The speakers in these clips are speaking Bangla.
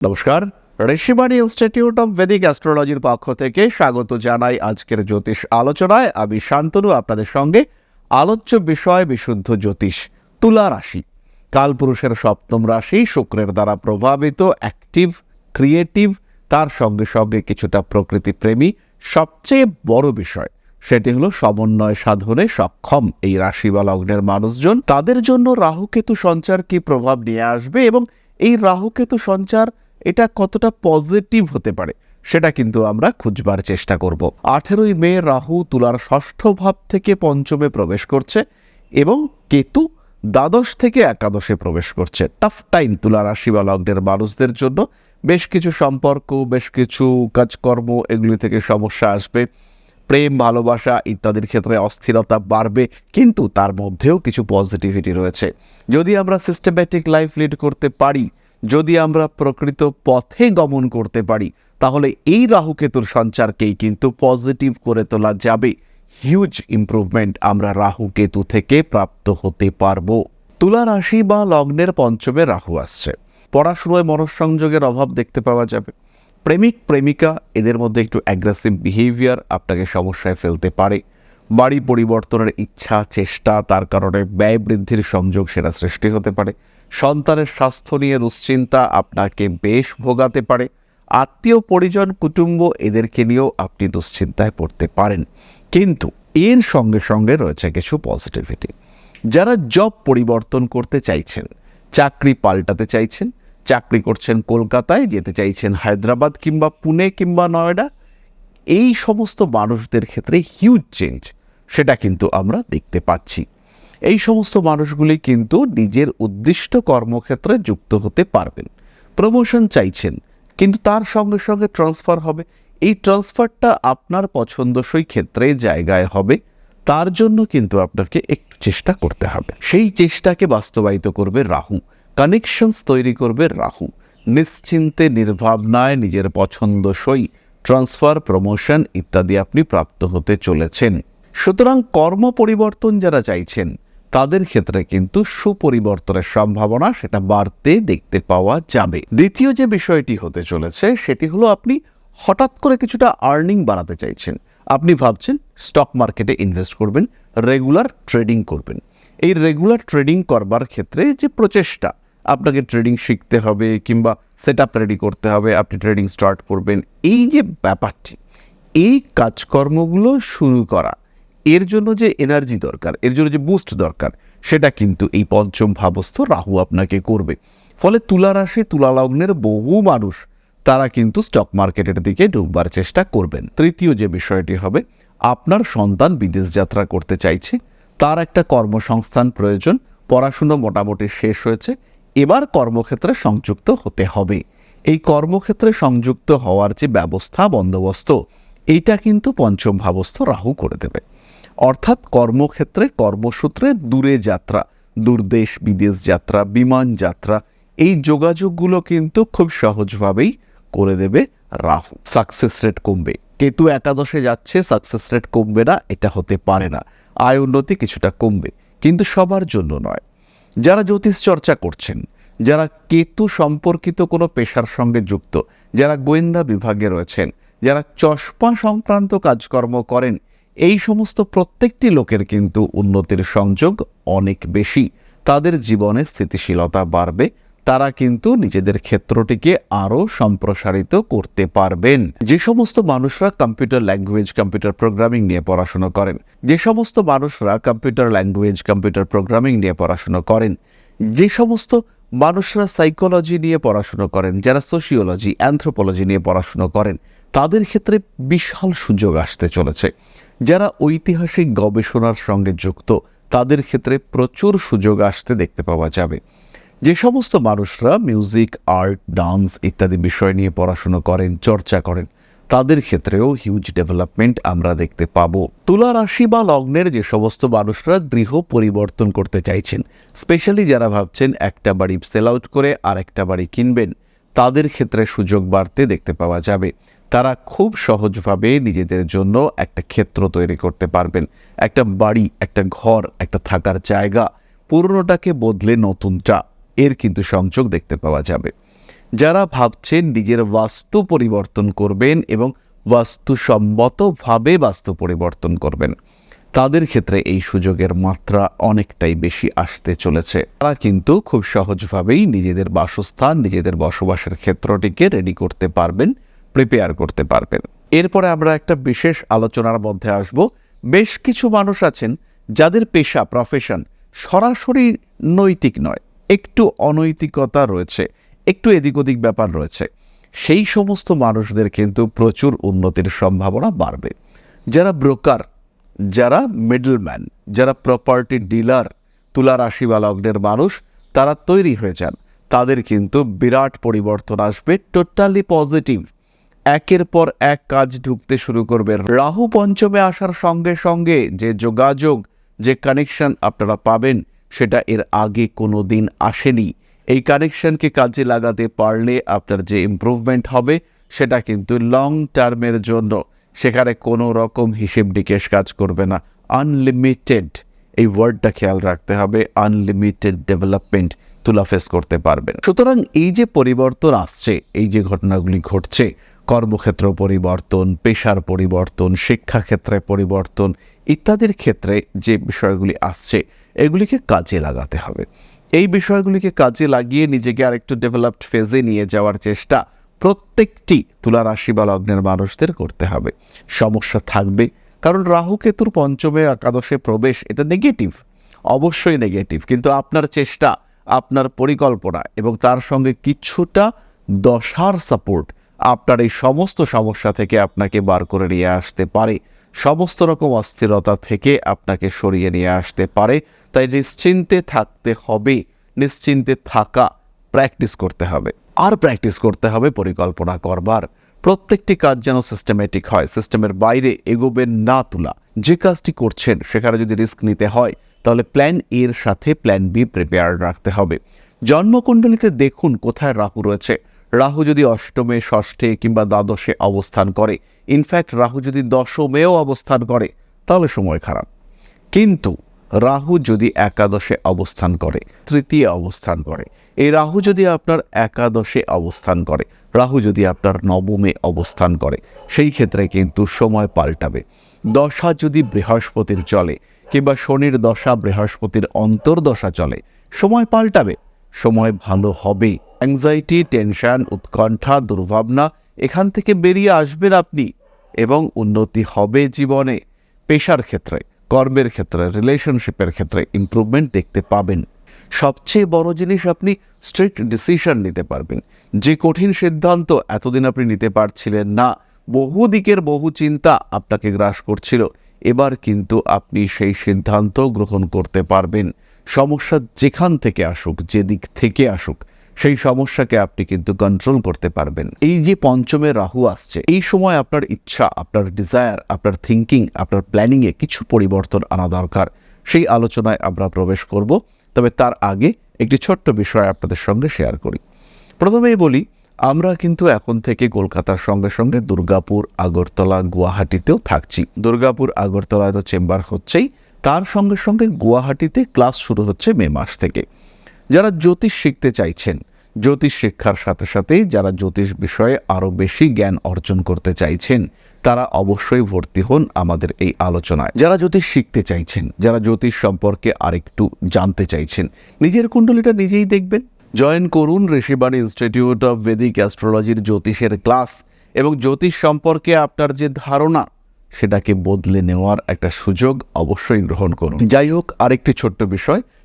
নমস্কার। ঋষিবাণী ইনস্টিটিউট অফ ভেদিক অ্যাস্ট্রোলজির পক্ষ থেকে স্বাগত জানাই আজকের জ্যোতিষ আলোচনায়। আমি শান্তনু, আপনাদের সঙ্গে আলোচ্য বিষয় বিশুদ্ধ জ্যোতিষ, তুলা রাশি। কালপুরুষের সপ্তম রাশি, শুক্রের দ্বারা প্রভাবিত অ্যাক্টিভ ক্রিয়েটিভ তার সঙ্গে সঙ্গে কিছুটা প্রকৃতি প্রেমী সবচেয়ে বড় বিষয় সেটি হলো সমন্বয় সাধনে সক্ষম এই রাশি বা লগ্নের মানুষজন। তাদের জন্য রাহুকেতু সঞ্চার কি প্রভাব নিয়ে আসবে এবং এই রাহুকেতু সঞ্চার এটা কতটা পজিটিভ হতে পারে, সেটা কিন্তু আমরা খুঁজবার চেষ্টা করব। আঠেরোই মে রাহু তুলার ষষ্ঠ ভাব থেকে পঞ্চমে প্রবেশ করছে এবং কেতু দ্বাদশ থেকে একাদশে প্রবেশ করছে। টাফ টাইম তুলা রাশি বা লগ্নের মানুষদের জন্য বেশ কিছু সম্পর্ক, বেশ কিছু কাজকর্ম, এগুলি থেকে সমস্যা আসবে। প্রেম, ভালোবাসা ইত্যাদির ক্ষেত্রে অস্থিরতা বাড়বে, কিন্তু তার মধ্যেও কিছু পজিটিভিটি রয়েছে। যদি আমরা সিস্টেম্যাটিক লাইফ লিড করতে পারি যদি আমরা প্রকৃত পথে গমন করতে পারি, তাহলে এই রাহুকেতুর সঞ্চারকেই কিন্তু পজিটিভ করে তোলা যাবে। হিউজ ইমপ্রুভমেন্ট আমরা রাহু কেতু থেকে প্রাপ্ত হতে পারব। তুলা রাশি বা লগ্নের পঞ্চমে রাহু আসছে। পড়াশোনায় মনঃসংযোগের অভাব দেখতে পাওয়া যাবে। প্রেমিক, প্রেমিকা, এদের মধ্যে একটু অ্যাগ্রেসিভ বিহেভিয়ার আপনাকে সমস্যায় ফেলতে পারে। বাড়ি পরিবর্তনের ইচ্ছা, চেষ্টা, তার কারণে ব্যয় বৃদ্ধির সংযোগ সেটা সৃষ্টি হতে পারে। সন্তানের স্বাস্থ্য নিয়ে দুশ্চিন্তা আপনাকে বেশ ভোগাতে পারে। আত্মীয়, পরিজন, কুটুম্ব এদেরকে নিয়েও আপনি দুশ্চিন্তায় পড়তে পারেন। কিন্তু এর সঙ্গে সঙ্গে রয়েছে কিছু পজিটিভিটি যারা জব পরিবর্তন করতে চাইছেন, চাকরি পাল্টাতে চাইছেন, চাকরি করছেন কলকাতায়, যেতে চাইছেন হায়দ্রাবাদ কিংবা পুনে কিংবা নয়ডা, এই সমস্ত মানুষদের ক্ষেত্রে হিউজ চেঞ্জ সেটা কিন্তু আমরা দেখতে পাচ্ছি। এই সমস্ত মানুষগুলি কিন্তু নিজের উদ্দিষ্ট কর্মক্ষেত্রে যুক্ত হতে পারবেন। প্রমোশন চাইছেন, কিন্তু তার সঙ্গে সঙ্গে ট্রান্সফার হবে। এই ট্রান্সফারটা আপনার পছন্দসই ক্ষেত্রে জায়গায় হবে, তার জন্য কিন্তু আপনাকে একটু চেষ্টা করতে হবে। সেই চেষ্টাকে বাস্তবায়িত করবে রাহু, কানেকশনস তৈরি করবে রাহু। নিশ্চিন্তে, নির্ভাবনায় নিজের পছন্দসই ট্রান্সফার, প্রমোশন ইত্যাদি আপনি প্রাপ্ত হতে চলেছেন। সুতরাং কর্ম পরিবর্তন যারা চাইছেন তাদের ক্ষেত্রে কিন্তু সুপরিবর্তনের সম্ভাবনা সেটা বাড়তে দেখতে পাওয়া যাবে। দ্বিতীয় যে বিষয়টি হতে চলেছে সেটি হলো আপনি হঠাৎ করে কিছুটা আর্নিং বাড়াতে চাইছেন। আপনি ভাবছেন স্টক মার্কেটে ইনভেস্ট করবেন রেগুলার ট্রেডিং করবেন। এই রেগুলার ট্রেডিং করবার ক্ষেত্রে যে প্রচেষ্টা, আপনাকে ট্রেডিং শিখতে হবে কিংবা সেট আপ রেডি করতে হবে, আপনি ট্রেডিং স্টার্ট করবেন, এই যে ব্যাপারটি, এই কাজকর্মগুলো শুরু করা এর জন্য যে এনার্জি দরকার, এর জন্য যে বুস্ট দরকার, সেটা কিন্তু এই পঞ্চম ভাবস্থ রাহু আপনাকে করবে। ফলে তুলা রাশি, তুলা লগ্নের বহু মানুষ, তারা কিন্তু স্টক মার্কেটের দিকে ঢুকবার চেষ্টা করবেন। তৃতীয় যে বিষয়টি হবে, আপনার সন্তান বিদেশ যাত্রা করতে চাইছে, তার একটা কর্মসংস্থান প্রয়োজন, পড়াশুনো মোটামুটি শেষ হয়েছে, এবার কর্মক্ষেত্রে সংযুক্ত হতে হবে। এই কর্মক্ষেত্রে সংযুক্ত হওয়ার যে ব্যবস্থা, বন্দোবস্ত এইটা কিন্তু পঞ্চম ভাবস্থ রাহু করে দেবে। অর্থাৎ কর্মক্ষেত্রে, কর্মসূত্রে দূরে যাত্রা, দূরদেশ, বিদেশ যাত্রা, বিমান যাত্রা, এই যোগাযোগগুলো কিন্তু খুব সহজভাবেই করে দেবে রাহু। সাকসেস রেট কমবে। কেতু একাদশে যাচ্ছে, সাকসেস রেট কমবে না, এটা হতে পারে না। আয় উন্নতি কিছুটা কমবে, কিন্তু সবার জন্য নয়। যারা জ্যোতিষ চর্চা করছেন, যারা কেতু সম্পর্কিত কোনো পেশার সঙ্গে যুক্ত, যারা গোয়েন্দা বিভাগে রয়েছেন যারা চশমা সংক্রান্ত কাজকর্ম করেন, এই সমস্ত প্রত্যেকটি লোকের কিন্তু উন্নতির সংযোগ অনেক বেশি। তাদের জীবনে স্থিতিশীলতা বাড়বে, তারা কিন্তু নিজেদের ক্ষেত্রটিকে আরও সম্প্রসারিত করতে পারবেন। যে সমস্ত মানুষরা কম্পিউটার ল্যাঙ্গুয়েজ, কম্পিউটার প্রোগ্রামিং নিয়ে পড়াশোনা করেন, যে সমস্ত মানুষরা কম্পিউটার ল্যাঙ্গুয়েজ, কম্পিউটার প্রোগ্রামিং নিয়ে পড়াশোনা করেন, যে সমস্ত মানুষরা সাইকোলজি নিয়ে পড়াশোনা করেন, যারা সোশিওলজি, অ্যান্থ্রোপোলজি নিয়ে পড়াশোনা করেন তাদের ক্ষেত্রে বিশাল সুযোগ আসতে চলেছে। যারা ঐতিহাসিক গবেষণার সঙ্গে যুক্ত, তাদের ক্ষেত্রে প্রচুর সুযোগ আসতে দেখতে পাওয়া যাবে। যে সমস্ত মানুষরা মিউজিক, আর্ট, ডান্স ইত্যাদি বিষয় নিয়ে পড়াশুনো করেন, চর্চা করেন, তাদের ক্ষেত্রেও হিউজ ডেভেলপমেন্ট আমরা দেখতে পাবো। তুলা রাশি বা লগ্নের যে সমস্ত মানুষরা গৃহ পরিবর্তন করতে চাইছেন, স্পেশালি যারা ভাবছেন একটা বাড়ি সেল আউট করে আর একটা বাড়ি কিনবেন, তাদের ক্ষেত্রে সুযোগ বাড়তে দেখতে পাওয়া যাবে। তারা খুব সহজভাবে নিজেদের জন্য একটা ক্ষেত্র তৈরি করতে পারবেন। একটা বাড়ি, একটা ঘর, একটা থাকার জায়গা, পুরনোটাকে বদলে নতুনটা, এর কিন্তু সংযোগ দেখতে পাওয়া যাবে। যারা ভাবছেন নিজের বাস্তু পরিবর্তন করবেন এবং বাস্তুসম্মতভাবে বাস্তু পরিবর্তন করবেন, তাদের ক্ষেত্রে এই সুযোগের মাত্রা অনেকটাই বেশি আসতে চলেছে। তারা কিন্তু খুব সহজভাবেই নিজেদের বাসস্থান, নিজেদের বসবাসের ক্ষেত্রটিকে রেডি করতে পারবেন প্রিপেয়ার করতে পারবেন। এরপরে আমরা একটা বিশেষ আলোচনার মধ্যে আসব। বেশ কিছু মানুষ আছেন যাদের পেশা প্রফেশন সরাসরি নৈতিক নয়, একটু অনৈতিকতা রয়েছে, একটু এদিক ওদিক ব্যাপার রয়েছে। সেই সমস্ত মানুষদের কিন্তু প্রচুর উন্নতির সম্ভাবনা বাড়বে। যারা ব্রোকার যারা মিডলম্যান যারা প্রপার্টি ডিলার তুলা রাশি বা লগ্নের মানুষ, তারা তৈরি হয়ে যান। তাদের কিন্তু বিরাট পরিবর্তন আসবে টোটালি পজিটিভ একের পর এক কাজ ঢুকতে শুরু করবে। রাহু পঞ্চমে আসার সঙ্গে সঙ্গে যে যোগাযোগ, যে কানেকশন আপনারা পাবেন, সেটা এর আগে কোনো দিন আসেনি। এই কানেকশনকে কাজে লাগাতে পারলে আপনার যে ইমপ্রুভমেন্ট হবে, সেটা কিন্তু লং টার্মের জন্য। সেখানে কোনো রকম হিসেব নিকেশ কাজ করবে না। আনলিমিটেড এই ওয়ার্ডটা খেয়াল রাখতে হবে আনলিমিটেড ডেভেলপমেন্ট তুলা ফেস করতে পারবেন। সুতরাং এই যে পরিবর্তন আসছে, এই যে ঘটনাগুলি ঘটছে কর্মক্ষেত্র পরিবর্তন, পেশার পরিবর্তন, শিক্ষাক্ষেত্রে পরিবর্তন ইত্যাদির ক্ষেত্রে যে বিষয়গুলি আসছে, এগুলিকে কাজে লাগাতে হবে। এই বিষয়গুলিকে কাজে লাগিয়ে নিজেকে আরেকটু ডেভেলপড ফেজে নিয়ে যাওয়ার চেষ্টা প্রত্যেকটি তুলা রাশি বা লগ্নের মানুষদের করতে হবে। সমস্যা থাকবে, কারণ রাহু কেতুর পঞ্চমে একাদশে প্রবেশ, এটা নেগেটিভ অবশ্যই নেগেটিভ কিন্তু আপনার চেষ্টা, আপনার পরিকল্পনা এবং তার সঙ্গে কিছুটা দশার সাপোর্ট আপনার এই সমস্ত সমস্যা থেকে আপনাকে বার করে নিয়ে আসতে পারে। সমস্ত রকম অস্থিরতা থেকে আপনাকে সরিয়ে নিয়ে আসতে পারে। তাই নিশ্চিন্তে থাকতে হবে, নিশ্চিন্তে থাকা প্র্যাকটিস করতে হবে। আর প্র্যাকটিস করতে হবে পরিকল্পনা করবার। প্রত্যেকটি কাজ যেন সিস্টেমেটিক হয় সিস্টেমের বাইরে এগোবেন না তোলা। যে কাজটি করছেন, সেখানে যদি রিস্ক নিতে হয়, তাহলে প্ল্যান এর সাথে প্ল্যান বি প্রিপেয়ার রাখতে হবে। জন্মকুণ্ডলিতে দেখুন কোথায় রাহু রয়েছে। রাহু যদি অষ্টমে, ষষ্ঠে কিংবা দ্বাদশে অবস্থান করে ইনফ্যাক্ট রাহু যদি দশমেও অবস্থান করে, তাহলে সময় খারাপ। কিন্তু রাহু যদি একাদশে অবস্থান করে, তৃতীয় অবস্থান করে, এই রাহু যদি আপনার একাদশে অবস্থান করে, রাহু যদি আপনার নবমে অবস্থান করে, সেই ক্ষেত্রে কিন্তু সময় পাল্টাবে। দশা যদি বৃহস্পতির চলে, কিংবা শনির দশা বৃহস্পতির অন্তর্দশা চলে, সময় পাল্টাবে, সময় ভালো হবে অ্যাংজাইটি টেনশন উৎকণ্ঠা, দুর্ভাবনা, এখান থেকে বেরিয়ে আসবেন আপনি এবং উন্নতি হবে জীবনে। পেশার ক্ষেত্রে, কর্মের ক্ষেত্রে রিলেশনশিপের ক্ষেত্রে ইমপ্রুভমেন্ট দেখতে পাবেন। সবচেয়ে বড় জিনিস আপনি স্ট্রিক্ট ডিসিশন নিতে পারবেন। যে কঠিন সিদ্ধান্ত এতদিন আপনি নিতে পারছিলেন না, বহু দিকের বহু চিন্তা আপনাকে গ্রাস করছিল। এবার কিন্তু আপনি সেই সিদ্ধান্ত গ্রহণ করতে পারবেন। সমস্যা যেখান থেকে আসুক যে দিক থেকে আসুক সেই সমস্যাকে আপনি কিন্তু কন্ট্রোল করতে পারবেন। এই যে পঞ্চমে রাহু আসছে, এই সময় আপনার ইচ্ছা, আপনার ডিজায়ার আপনার থিঙ্কিং আপনার প্ল্যানিংয়ে কিছু পরিবর্তন আনা দরকার। সেই আলোচনায় আমরা প্রবেশ করব, তবে তার আগে একটি ছোট্ট বিষয় আপনাদের সঙ্গে শেয়ার করি। প্রথমেই বলি, আমরা কিন্তু এখন থেকে কলকাতার সঙ্গে সঙ্গে দুর্গাপুর, আগরতলা, গুয়াহাটিতেও থাকছি। দুর্গাপুর, আগরতলায় তো চেম্বার হচ্ছেই। তার সঙ্গে সঙ্গে গুয়াহাটিতে ক্লাস শুরু হচ্ছে মে মাস থেকে। যারা জ্যোতিষ শিখতে চাইছেন, জ্যোতিষ শিক্ষার সাথে সাথে যারা জ্যোতিষ বিষয়ে আরও বেশি জ্ঞান অর্জন করতে চাইছেন, তারা অবশ্যই ভর্তি হন আমাদের এই আলোচনায়। যারা জ্যোতিষ শিখতে চাইছেন, যারা জ্যোতিষ সম্পর্কে আরেকটু জানতে চাইছেন, নিজের কুণ্ডলিটা নিজেই দেখবেন। জয়েন করুন ঋষিবাণী ইনস্টিটিউট অফ বেদিক অ্যাস্ট্রোলজির জ্যোতিষের ক্লাস এবং জ্যোতিষ সম্পর্কে আপনার যে ধারণা, সেটাকে বদলে নেওয়ার একটা সুযোগ অবশ্যই গ্রহণ করুন। যাই হোক, আরেকটি ছোট্ট বিষয়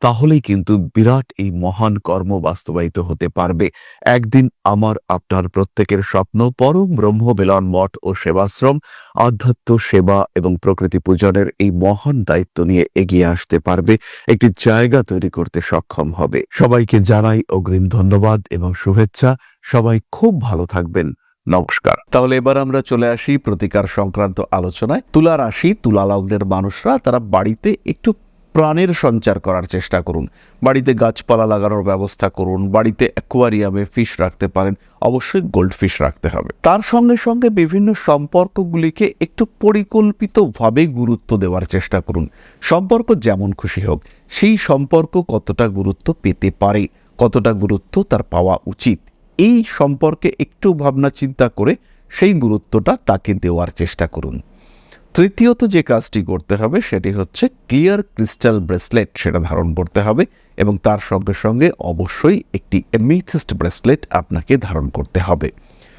তাহলেই কিন্তু বিরাট এই মহান কর্ম বাস্তবায়িত হতে পারবে। একদিন আমার, আপনার প্রত্যেকের স্বপ্ন পরম ব্রহ্ম বেলন মঠ ও সেবাশ্রম, আধ্যাত্ম সেবা এবং প্রকৃতি পূজনের এই মহান দায়িত্ব নিয়ে এগিয়ে আসতে পারবে। একটি জায়গা তৈরি করতে সক্ষম হবে। সবাইকে জানাই অগ্রিম ধন্যবাদ এবং শুভেচ্ছা। সবাই খুব ভালো থাকবেন। নমস্কার। তাহলে এবার আমরা চলে আসি প্রতিকার সংক্রান্ত আলোচনায়। তুলা রাশি, তুলা লগ্নের মানুষরা, তারা বাড়িতে একটু প্রাণের সঞ্চার করার চেষ্টা করুন। বাড়িতে গাছপালা লাগানোর ব্যবস্থা করুন, বাড়িতে অ্যাকোয়ারিয়ামে ফিশ রাখতে পারেন, অবশ্যই গোল্ড ফিশ রাখতে হবে। তার সঙ্গে সঙ্গে বিভিন্ন সম্পর্কগুলিকে একটু পরিকল্পিতভাবে গুরুত্ব দেওয়ার চেষ্টা করুন। সম্পর্ক যেমন খুশি হোক, সেই সম্পর্ক কতটা গুরুত্ব পেতে পারে, কতটা গুরুত্ব তার পাওয়া উচিত, এই সম্পর্কে একটু ভাবনা চিন্তা করে সেই গুরুত্বটা তাকে দেওয়ার চেষ্টা করুন। তৃতীয়ত যে কাজটি করতে হবে সেটি হচ্ছে ক্লিয়ার ক্রিস্টাল ব্রেসলেট সেটা ধারণ করতে হবে এবং তার সঙ্গে সঙ্গে অবশ্যই একটি এমিথিস্ট ব্রেসলেট আপনাকে ধারণ করতে হবে।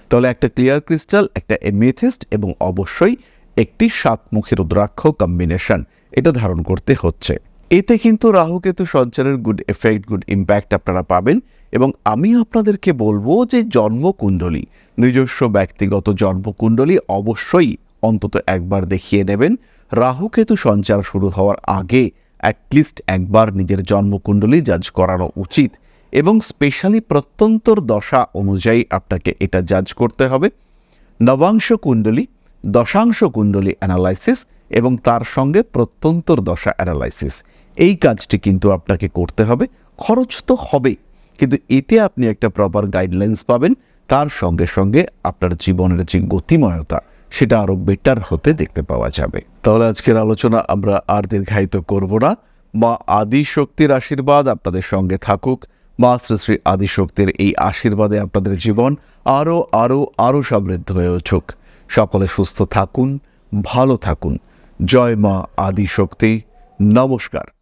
তাহলে একটা ক্লিয়ার ক্রিস্টাল, একটা এমিথিস্ট এবং অবশ্যই একটি সাতমুখী রুদ্রাক্ষ কম্বিনেশন এটা ধারণ করতে হচ্ছে। এতে কিন্তু রাহুকেতু সঞ্চারের গুড এফেক্ট গুড ইম্প্যাক্ট আপনারা পাবেন এবং আমি আপনাদেরকে বলব যে জন্মকুণ্ডলী, নিজস্ব ব্যক্তিগত জন্মকুণ্ডলী অবশ্যই অন্তত একবার দেখিয়ে নেবেন, রাহুকেতু সঞ্চার শুরু হওয়ার আগে অ্যাটলিস্ট একবার নিজের জন্মকুণ্ডলী জাজ করানো উচিত এবং স্পেশালি প্রত্যন্তর দশা অনুযায়ী আপনাকে এটা জাজ করতে হবে। নবাংশ কুণ্ডলী, দশাংশ কুণ্ডলী অ্যানালাইসিস এবং তার সঙ্গে প্রত্যন্তর দশা অ্যানালাইসিস। এই কাজটি কিন্তু আপনাকে করতে হবে, খরচ তো হবে কিন্তু এতে আপনি একটা প্রপার গাইডলাইন্স পাবেন, তার সঙ্গে সঙ্গে আপনার জীবনের যে গতিময়তা সেটা আরও বেটার হতে দেখতে পাওয়া যাবে। তাহলে আজকের আলোচনা আমরা আর দীর্ঘায়িত করব না। মা আদি শক্তির আশীর্বাদ আপনাদের সঙ্গে থাকুক। মা শ্রী শ্রী আদি শক্তির এই আশীর্বাদে আপনাদের জীবন আরও আরও আরও সমৃদ্ধ হয়ে উঠুক। সকলে সুস্থ থাকুন, ভালো থাকুন। জয় মা আদি শক্তি নমস্কার।